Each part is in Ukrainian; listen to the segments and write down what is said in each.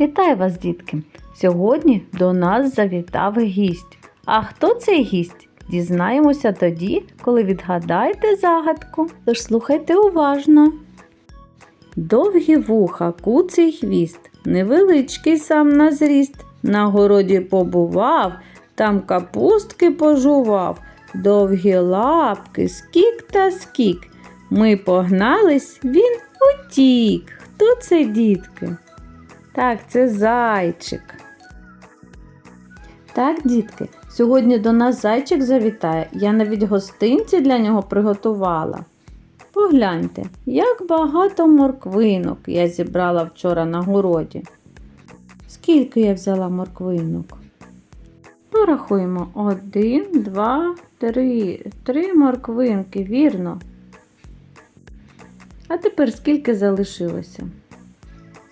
Вітаю вас, дітки! Сьогодні до нас завітав гість. А хто цей гість? Дізнаємося тоді, коли відгадаєте загадку. Тож слухайте уважно. Довгі вуха, куций хвіст, невеличкий сам на зріст. На городі побував, там капустки пожував, довгі лапки, скік та скік. Ми погнались, він утік. Хто це, дітки? Так, це зайчик. Так, дітки, сьогодні до нас зайчик завітає. Я навіть гостинці для нього приготувала. Погляньте, як багато морквинок я зібрала вчора на городі. Скільки я взяла морквинок? Порахуємо. Один, два, три. Три морквинки, вірно. А тепер скільки залишилося?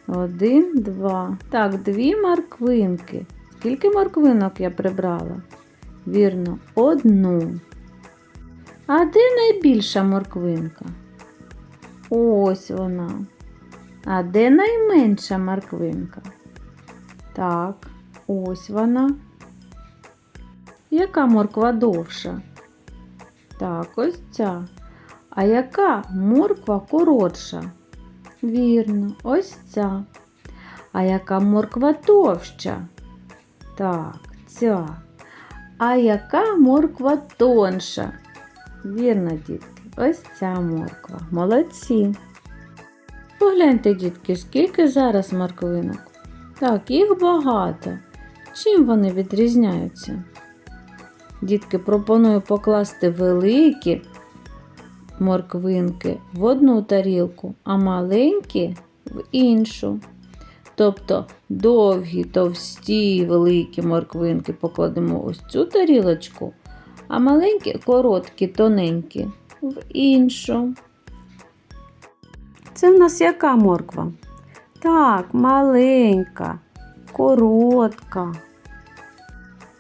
Один, два. Так, дві морквинки. Скільки морквинок я прибрала? Вірно, одну. А де найбільша морквинка? Ось вона. А де найменша морквинка? Так, ось вона. Яка морква довша? Так, ось ця. А яка морква коротша? Вірно, ось ця. А яка морква товща? Так, ця. А яка морква тонша? Вірно, дітки, ось ця морква. Молодці. Погляньте, дітки, скільки зараз морквинок. Так, їх багато. Чим вони відрізняються? Дітки, пропоную покласти великі морквинки в одну тарілку, а маленькі в іншу. Тобто довгі, товсті, великі морквинки покладемо ось цю тарілочку, а маленькі, короткі, тоненькі в іншу. Це в нас яка морква? Так, маленька, коротка,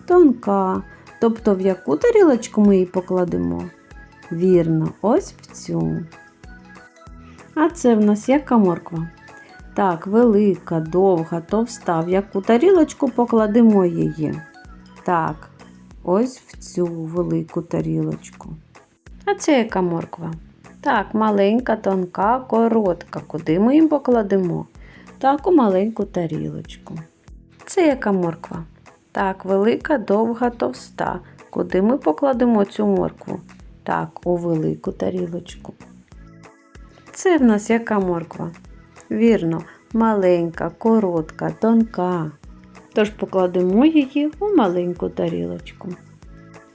тонка. Тобто в яку тарілочку ми її покладемо? Вірно, ось в цю. А це в нас яка морква? Так, велика, довга, товста. В яку тарілочку покладемо її? Так, ось в цю велику тарілочку. А це яка морква? Так, маленька, тонка, коротка. Куди ми їм покладемо? Так, у маленьку тарілочку. Це яка морква? Так, велика, довга, товста. Куди ми покладемо цю моркву? Так, у велику тарілочку. Це в нас яка морква? Вірно, маленька, коротка, тонка. Тож покладемо її у маленьку тарілочку.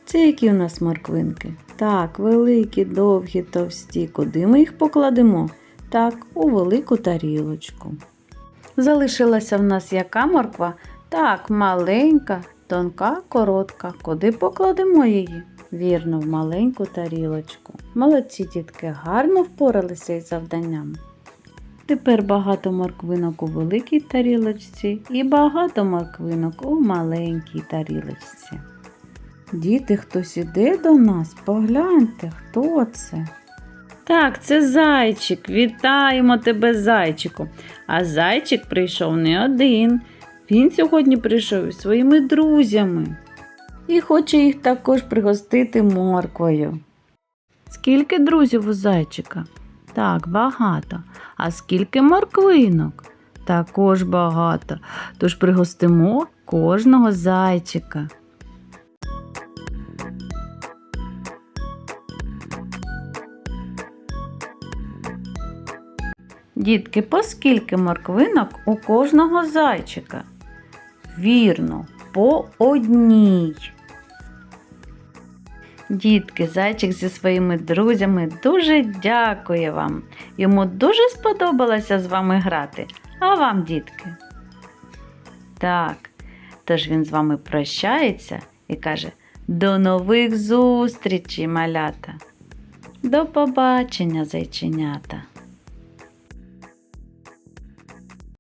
Це які у нас морквинки? Так, великі, довгі, товсті. Куди ми їх покладемо? Так, у велику тарілочку. Залишилася в нас яка морква? Так, маленька, тонка, коротка. Куди покладемо її? Вірно, в маленьку тарілочку. Молодці дітки гарно впоралися із завданням. Тепер багато морквинок у великій тарілочці і багато морквинок у маленькій тарілочці. Діти, хтось іде до нас, погляньте, хто це. Так, це зайчик. Вітаємо тебе, зайчику. А зайчик прийшов не один. Він сьогодні прийшов із своїми друзями і хоче їх також пригостити морквою. Скільки друзів у зайчика? Так, багато. А скільки морквинок? Також багато. Тож пригостимо кожного зайчика. Дітки, по скільки морквинок у кожного зайчика? Вірно, по одній. Дітки, зайчик зі своїми друзями дуже дякує вам. Йому дуже сподобалося з вами грати. А вам, дітки? Так, тож він з вами прощається і каже: До нових зустрічей, малята! До побачення, зайченята!